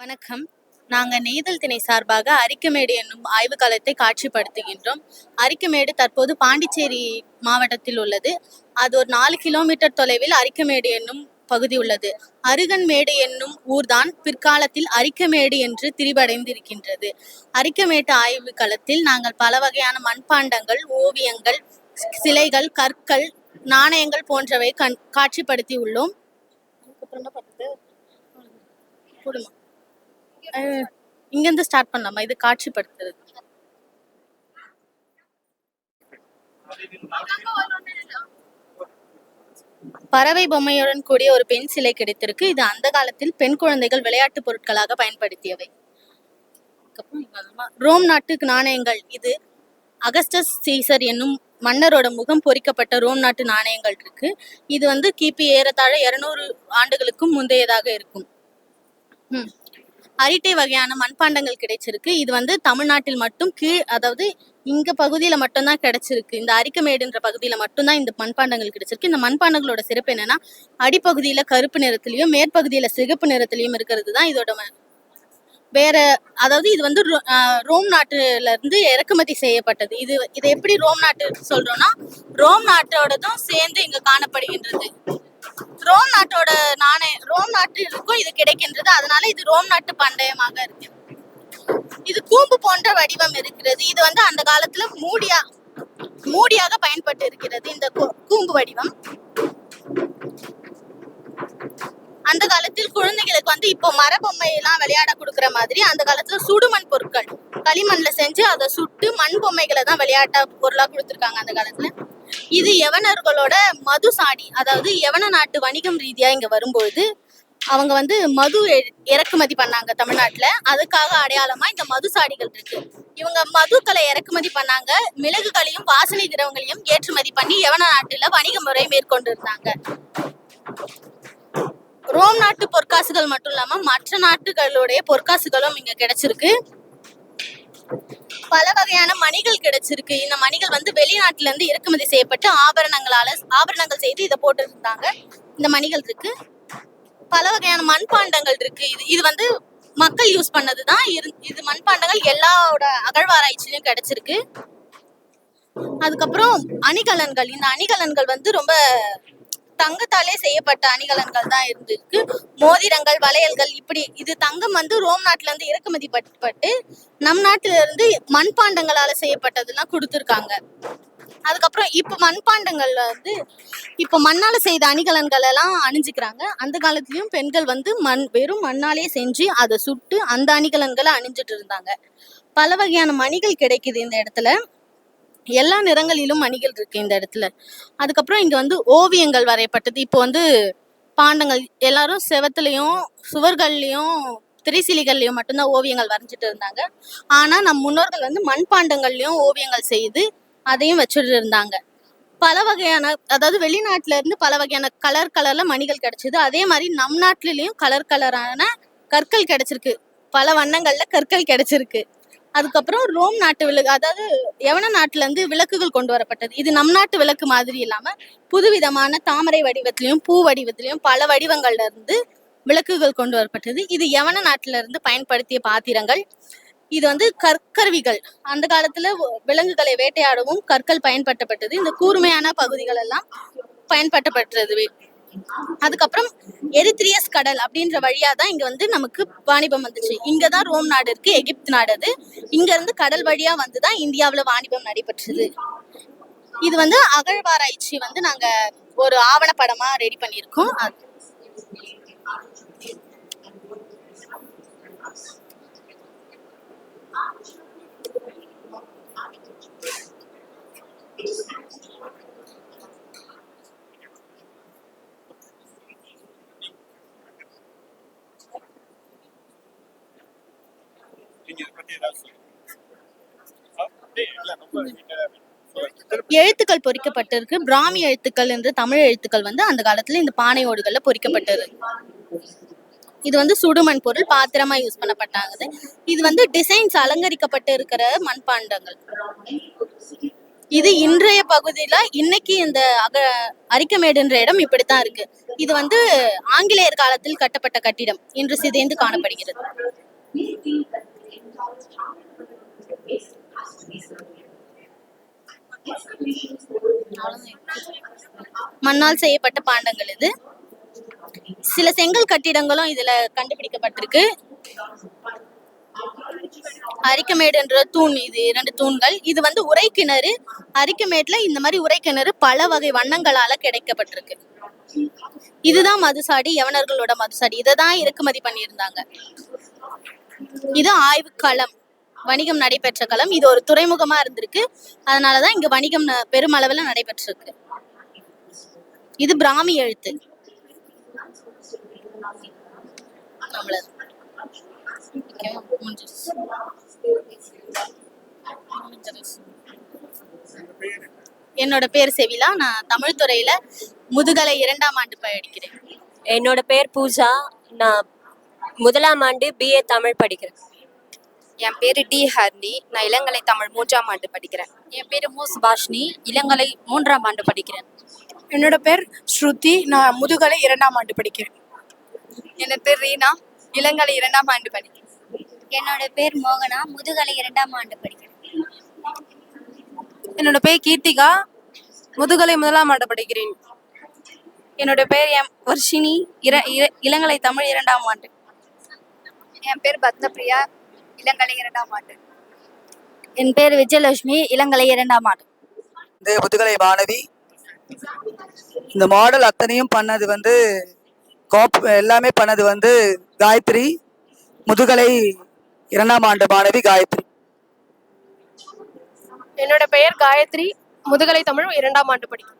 வணக்கம். நாங்கள் நெய்தல் திணை சார்பாக அரிக்கமேடு என்னும் ஆய்வு களத்தை காட்சிப்படுத்துகின்றோம். அரிக்கமேடு தற்போது பாண்டிச்சேரி மாவட்டத்தில் உள்ளது. அது ஒரு நாலு கிலோமீட்டர் தொலைவில் அரிக்கமேடு என்னும் பகுதி உள்ளது. அருகன்மேடு என்னும் ஊர்தான் பிற்காலத்தில் அரிக்கமேடு என்று திரிபடைந்திருக்கின்றது. அரிக்கமேட்டு ஆய்வு களத்தில் நாங்கள் பல வகையான மண்பாண்டங்கள் ஓவியங்கள் சிலைகள் கற்கள் நாணயங்கள் போன்றவை கண் காட்சிப்படுத்தி உள்ளோம் அதுக்கப்புறம் போடுமா இங்கிருந்து ஸ்டார்ட் பண்ணலாமா? இது காட்சிப்படுத்துறது. பறவை பொம்மையுடன் கூடிய ஒரு பெண் சிலை கிடைத்திருக்கு. இது அந்த காலத்தில் பெண் குழந்தைகள் விளையாட்டு பொருட்களாக பயன்படுத்தியவை. ரோம் நாட்டு நாணயங்கள். இது அகஸ்டஸ் சீசர் என்னும் மன்னரோட முகம் பொறிக்கப்பட்ட ரோம் நாட்டு நாணயங்கள் இருக்கு. இது வந்து கிபி ஏறத்தாழ இருநூறு ஆண்டுகளுக்கும் முந்தையதாக இருக்கும். அரிட்டை வகையான மண்பாண்டங்கள் கிடைச்சிருக்கு. இது வந்து தமிழ்நாட்டில் மட்டும் கீழ் அதாவது இங்க பகுதியில மட்டும்தான் கிடைச்சிருக்கு. இந்த அரிக்கமேடுன்ற பகுதியில மட்டும்தான் இந்த மண்பாண்டங்கள் கிடைச்சிருக்கு. இந்த மண்பாண்டங்களோட சிறப்பு என்னன்னா அடிப்பகுதியில கருப்பு நிறத்திலையும் மேற்பகுதியில சிகப்பு நிறத்திலையும் இருக்கிறது தான் இதோட வேற அதாவது இது வந்து ரோ- ரோம் நாட்டுல இருந்து இறக்குமதி செய்யப்பட்டது. இது இதை எப்படி ரோம் நாட்டு சொல்றோம்னா ரோம் நாட்டோடதும் சேர்ந்து இங்க காணப்படுகின்றது. ரோம் நாட்டோட நாணய ரோம் நாட்டிற்கும் இது கிடைக்கின்றது. அதனால இது ரோம் நாட்டு பண்டயமாக இருக்கு. இது கூம்பு போன்ற வடிவம் இருக்கிறது. இது வந்து அந்த காலத்துல மூடியா மூடியாக பயன்பட்டு இருக்கிறது இந்த கூம்பு வடிவம். அந்த காலத்தில் குழந்தைகளுக்கு வந்து இப்போ மரபொம்மை எல்லாம் விளையாட கொடுக்குற மாதிரி அந்த காலத்துல சுடுமண் பொருட்கள் களிமண்ல செஞ்சு அதை சுட்டு மண் பொம்மைகளை தான் விளையாட்ட பொருளா கொடுத்துருக்காங்க அந்த காலத்துல. இது யவனர்களோட மது சாடி அதாவது யவன நாட்டு வணிகம் ரீதியா இங்க வரும்பொழுது அவங்க வந்து மது எ- இறக்குமதி பண்ணாங்க தமிழ்நாட்டுல. அதுக்காக அடையாளமா இந்த மது சாடிகள் இருக்கு. இவங்க மதுக்களை இறக்குமதி பண்ணாங்க. மிளகுகளையும் வாசனை திரவங்களையும் ஏற்றுமதி பண்ணி யவன நாட்டுல வணிக முறை மேற்கொண்டு இருந்தாங்க ரோம் நாட்டு பொற்காசுகள் மட்டும் இல்லாம மற்ற நாட்டுகளுடைய பொற்காசுகளும் இங்க கிடைச்சிருக்கு. பல வகையான மணிகள் கிடைச்சிருக்கு. இந்த மணிகள் வந்து வெளிநாட்டுல இருந்து இறக்குமதி செய்யப்பட்டு ஆபரணங்களால ஆபரணங்கள் செய்து இதை போட்டுருந்தாங்க. இந்த மணிகள் இருக்கு. பல வகையான மண்பாண்டங்கள் இருக்கு. இது இது வந்து மக்கள் யூஸ் பண்ணதுதான். இது மண்பாண்டங்கள் எல்லாரோட அகழ்வாராய்ச்சியிலும் கிடைச்சிருக்கு. அதுக்கப்புறம் அணிகலன்கள். இந்த அணிகலன்கள் வந்து ரொம்ப தங்கத்தாலே செய்யப்பட்ட அணிகலன்கள் தான் இருந்திருக்கு. மோதிரங்கள் வளையல்கள் இப்படி. இது தங்கம் வந்து ரோம் நாட்டுல இருந்து இறக்குமதி பட்டு நம் நாட்டுல இருந்து மண்பாண்டங்களால செய்யப்பட்டதெல்லாம் கொடுத்துருக்காங்க. அதுக்கப்புறம் இப்ப மண்பாண்டங்கள்ல வந்து இப்ப மண்ணால செய்த அணிகலன்கள் எல்லாம் அணிஞ்சுக்கிறாங்க. அந்த காலத்துலயும் பெண்கள் வந்து மண் வெறும் மண்ணாலே செஞ்சு அதை சுட்டு அந்த அணிகலன்களை அணிஞ்சிட்டு இருந்தாங்க. பல வகையான மணிகள் கிடைக்குது இந்த இடத்துல. எல்லா நிறங்களிலும் மணிகள் இருக்கு இந்த இடத்துல. அதுக்கப்புறம் இங்க வந்து ஓவியங்கள் வரையப்பட்டது. இப்போ வந்து பாண்டங்கள் எல்லாரும் செவத்துலயும் சுவர்கள்லயும் திரைசீலிகள்லயும் மட்டும்தான் ஓவியங்கள் வரைஞ்சிட்டு இருந்தாங்க. ஆனா நம் முன்னோர்கள் வந்து மண்பாண்டங்கள்லயும் ஓவியங்கள் செய்து அதையும் வச்சுட்டு இருந்தாங்க. பல வகையான அதாவது வெளிநாட்டுல இருந்து பல வகையான கலர் கலர்ல மணிகள் கிடைச்சது. அதே மாதிரி நம் நாட்டிலையும் கலர் கலரான கற்கள் கிடைச்சிருக்கு. பல வண்ணங்கள்ல கற்கள் கிடைச்சிருக்கு. அதுக்கப்புறம் ரோம் நாட்டு விளக்கு அதாவது யவன நாட்டுல இருந்து விளக்குகள் கொண்டு வரப்பட்டது. இது நம் நாட்டு விளக்கு மாதிரி இல்லாம புதுவிதமான தாமரை வடிவத்திலையும் பூ வடிவத்திலையும் பல வடிவங்கள்ல இருந்து விளக்குகள் கொண்டு வரப்பட்டது. இது யவன நாட்டுல இருந்து பயன்படுத்திய பாத்திரங்கள். இது வந்து கற்கருவிகள். அந்த காலத்துல விலங்குகளை வேட்டையாடவும் கற்கள் பயன்படுத்தப்பட்டது. இந்த கூர்மையான பகுதிகள் எல்லாம் பயன்படுத்தப்பட்டது அதுக்கப்புறம் எரித்ரியஸ் கடல் அப்படின்ற வழியா தான் இங்க வந்து நமக்கு வாணிபம் வந்துச்சு. இங்க தான் ரோம் நாடு இருக்கு எகிப்து நாடு அது. இங்க இருந்து கடல் வழியா வந்து தான் இந்தியாவுல வாணிபம் நடைபெற்றது. இது வந்து அகழ்வாராய்ச்சி வந்து நாங்க ஒரு ஆவணப்படமா ரெடி பண்ணியிருக்கோம். Thank you. எழுத்துக்கள் பொறிக்கப்பட்டிருக்கு. பிராமி எழுத்துக்கள் என்று தமிழ் எழுத்துக்கள் வந்து அந்த காலத்துல இந்த பானை ஓடுகள்ல பொறிக்கப்பட்டது. இது வந்து சுடுமண் பொருள் பாத்திரமா யூஸ் பண்ணப்பட்டாங்க. இது வந்து டிசைன்ஸ் அலங்கரிக்கப்பட்டு இருக்கிற மண்பாண்டங்கள். இது இன்றைய பகுதியில இன்னைக்கு இந்த அக அரிக்கமேடுன்ற இடம் இப்படித்தான் இருக்கு. இது வந்து ஆங்கிலேயர் காலத்தில் கட்டப்பட்ட கட்டிடம். இன்று சிதைந்து காணப்படுகிறது. மண்ணால் செய்யப்பட்ட பாண்டங்கள் இது. சில செங்கல் கட்டிடங்களும் இதுல கண்டுபிடிக்கப்பட்டிருக்கு. அரிக்கமேடுன்ற தூண் இது இரண்டு தூண்கள். இது வந்து உரை கிணறு. அரிக்கமேட்ல இந்த மாதிரி உரை கிணறு பல வகை வண்ணங்களால கிடைக்கப்பட்டிருக்கு. இதுதான் மதுசாடி யவனர்களோட மதுசாடி. இதை தான் இறக்குமதி பண்ணியிருந்தாங்க. இது ஆய்வு களம் வணிகம் நடைபெற்ற களம். இது ஒரு துறைமுகமா இருந்திருக்கு. அதனாலதான் இங்க வணிகம் பெருமளவுல நடைபெற்றிருக்கு. இது பிராமி எழுத்து. என்னோட பேர் செவிலா. நான் தமிழ் துறையில முதுகலை இரண்டாம் ஆண்டு படிக்கிறேன். என்னோட பேர் பூஜா. நான் முதலாம் ஆண்டு பிஏ தமிழ் படிக்கிறேன். என் பேரு டி ஹர்னி. நான் இளங்கலை தமிழ் மூன்றாம் ஆண்டு படிக்கிறேன். என் பேர் மு சுபாஷினி. இளங்கலை மூன்றாம் ஆண்டு படிக்கிறேன். என்னோட பேர் ஸ்ருதி. நான் முதுகலை இரண்டாம் ஆண்டு படிக்கிறேன். என் பேர் ரீனா. இளங்கலை இரண்டாம் ஆண்டு படிக்கிறேன் என்னோட பேர் மோகனா. முதுகலை இரண்டாம் ஆண்டு படிக்கிறேன். என்னோட பேர் கீர்த்திகா. முதுகலை முதலாம் ஆண்டு படிக்கிறேன். என்னோட பேர் எம் வர்ஷினி. இர- இளங்கலை தமிழ் இரண்டாம் ஆண்டு. என் பேர் பத்மபிரியா. இளங்கலை இரண்டாம் ஆண்டு. என் பேர் விஜயலட்சுமி இளங்கலை இரண்டாம் ஆண்டு. இந்த முதுகலை மாணவி. இந்த மாடல் அத்தனையும் பண்ணது வந்து காப் எல்லாமே பண்ணது வந்து காயத்ரி. முதுகலை இரண்டாம் ஆண்டு மாணவி காயத்ரி. என்னோட பெயர் காயத்ரி. முதுகலை தமிழ் இரண்டாம் ஆண்டு படிக்கிறேன்